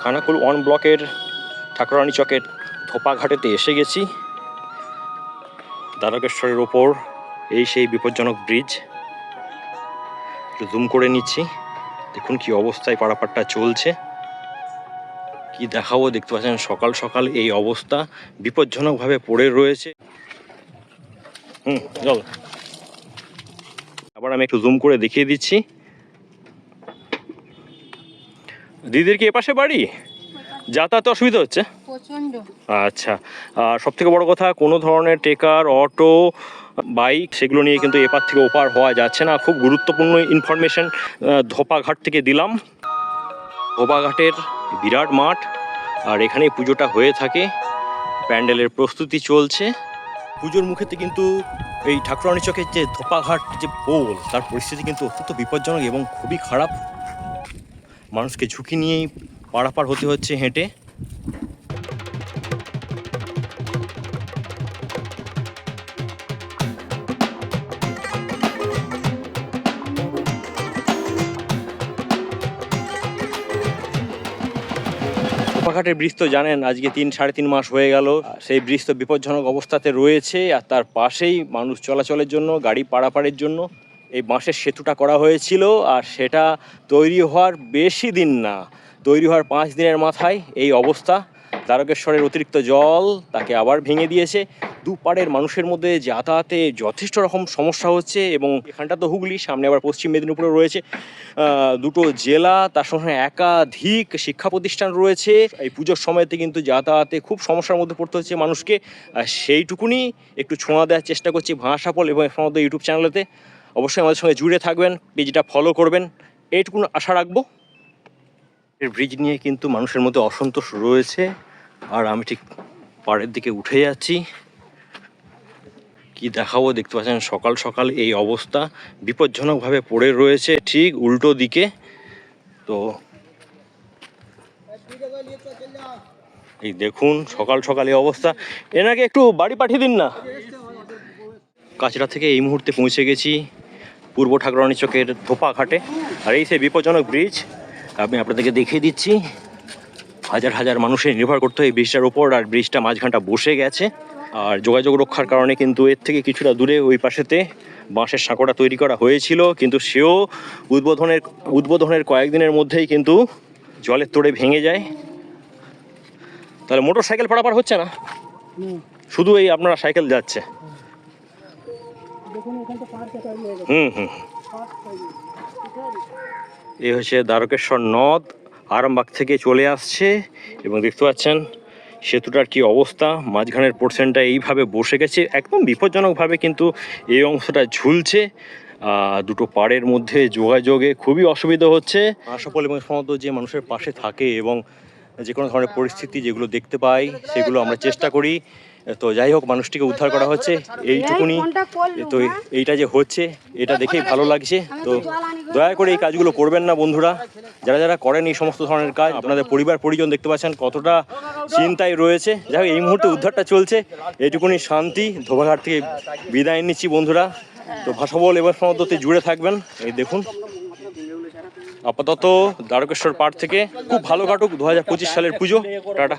Khanakul one ব্লকের ঠাকুরানী চকের ধোপাঘাটেতে এসে গেছি। দ্বারকেশ্বরের ওপর এই সেই বিপজ্জনক ব্রিজ। একটু জুম করে নিচ্ছি, দেখুন কি অবস্থায় পারাপারটা চলছে। কি দেখাবো, দেখতে পাচ্ছেন সকাল সকাল এই অবস্থা, বিপজ্জনকভাবে পড়ে রয়েছে। হুম, চল। আবার আমি একটু জুম করে দেখিয়ে দিচ্ছি। দিদির কি এপাশে বাড়ি? যাতায়াতে অসুবিধা হচ্ছে? প্রচণ্ড আচ্ছা আর সব থেকে বড় কথা কোনো ধরনের টেকার অটো বাইক সেগুলো নিয়ে কিন্তু এপার থেকে ওপার হওয়া যাচ্ছে না। খুব গুরুত্বপূর্ণ ইনফরমেশন ধোপাঘাট থেকে দিলাম। ধোপাঘাটের বিরাট মাঠ আর এখানেই পুজোটা হয়ে থাকে। প্যান্ডেলের প্রস্তুতি চলছে। পুজোর মুখেতে কিন্তু এই ঠাকুরানী চকের যে ধোপাঘাট যে পোল তার পরিস্থিতি কিন্তু অত্যন্ত বিপজ্জনক এবং খুবই খারাপ। মানুষকে ঝুঁকি নিয়েই পারাপার হতে হচ্ছে হেঁটে। ধোপাঘাটের ব্রিজ তো জানেন, আজকে তিন, সাড়ে তিন মাস হয়ে গেল। সেই ব্রিজ তো বিপজ্জনক অবস্থাতে রয়েছে আর তার পাশেই মানুষ চলাচলের জন্য, গাড়ি পারাপারের জন্য। এই বাঁশের সেতুটা করা হয়েছিল আর সেটা তৈরি হওয়ার বেশি দিন না। তৈরি হওয়ার পাঁচ দিনের মাথায় এই অবস্থা। দ্বারকেশ্বরের অতিরিক্ত জল তাকে আবার ভেঙে দিয়েছে। দুপাড়ের মানুষের মধ্যে যাতায়াতে যথেষ্ট রকম সমস্যা হচ্ছে এবং এখানটা তো হুগলি, সামনে আবার পশ্চিম মেদিনীপুরে রয়েছে। দুটো জেলা, তার সঙ্গে একাধিক শিক্ষা প্রতিষ্ঠান রয়েছে। এই পুজোর সময়তে কিন্তু যাতায়াতে খুব সমস্যার মধ্যে পড়তে হচ্ছে মানুষকে। সেইটুকুনি একটু ছোঁয়া দেওয়ার চেষ্টা করছি ভাষাপল এবং সমস্ত ইউটিউব চ্যানেলেতে। অবশ্যই আমাদের সঙ্গে জুড়ে থাকবেন, পেজটা ফলো করবেন। এইটুকুন আশা রাখব। এর ব্রিজ নিয়ে কিন্তু মানুষের মধ্যে অসন্তোষ রয়েছে। আর আমি ঠিক পাড়ের দিকে উঠে যাচ্ছি। কি দেখাবো? দেখতে পাচ্ছেন সকাল সকাল এই অবস্থা। বিপজ্জনকভাবে পড়ে রয়েছে ঠিক উল্টো দিকে। তো এই দেখুন সকাল সকাল এই অবস্থা। এনাকে একটু বাড়ি পাঠিয়ে দিন না। কাচড়া থেকে এই মুহূর্তে পৌঁছে গেছি। পূর্ব ঠাকুরানী চকের ধোপা ঘাটে। আর এই সেই বিপজ্জনক ব্রিজ আমি আপনাদেরকে দেখিয়ে দিচ্ছি। হাজার হাজার মানুষের নির্ভর করতে হয় এই ব্রিজটার ওপর আর ব্রিজটা মাঝখানটা বসে গেছে। আর যোগাযোগ রক্ষার কারণে কিন্তু এর থেকে কিছুটা দূরে ওই পাশেতে বাঁশের সাঁকোটা তৈরি করা হয়েছিল। কিন্তু সেও উদ্বোধনের উদ্বোধনের কয়েকদিনের মধ্যেই কিন্তু জলের তোড়ে ভেঙে যায়। তাহলে মোটর সাইকেল পারাপার হচ্ছে না। শুধু এই আপনারা সাইকেল যাচ্ছে। হুম হুম পার্ক তৈরি ঠিক আছে? এই হচ্ছে দ্বারকেশ্বর নদ আরামবাগ থেকে চলে আসছে এবং দেখতে পাচ্ছেন সেতুটার কি অবস্থা মাঝখানের পোর্শনটা এইভাবে বসে গেছে একদম বিপজ্জনকভাবে কিন্তু এই অংশটা ঝুলছে। দুটো পাড়ের মধ্যে যোগাযোগে খুবই অসুবিধা হচ্ছে। আশাফল এবং সমস্ত যে মানুষের পাশে থাকে এবং যে কোনো ধরনের পরিস্থিতি যেগুলো দেখতে পাই সেগুলো আমরা চেষ্টা করি। তো যাই হোক মানুষটিকে উদ্ধার করা হচ্ছে। এইটুকুনি তো এইটা যে হচ্ছে এটা দেখেই ভালো লাগছে। তো দয়া করে এই কাজগুলো করবেন না বন্ধুরা। যারা যারা করেন এই সমস্ত ধরনের কাজ আপনাদের পরিবার পরিজন দেখতে পাচ্ছেন কতটা চিন্তায় রয়েছে। যাই এই মুহূর্তে উদ্ধারটা চলছে। এইটুকুনি শান্তি ধোবাঘাট থেকে বিদায় নিচ্ছি বন্ধুরা। তো ভাষাবল এবার সমাদতে জুড়ে থাকবেন। এই দেখুন আপাতত দ্বারকেশ্বর পাড় থেকে খুব ভালো কাটুক দু হাজার পঁচিশ সালের পুজো। টাটা।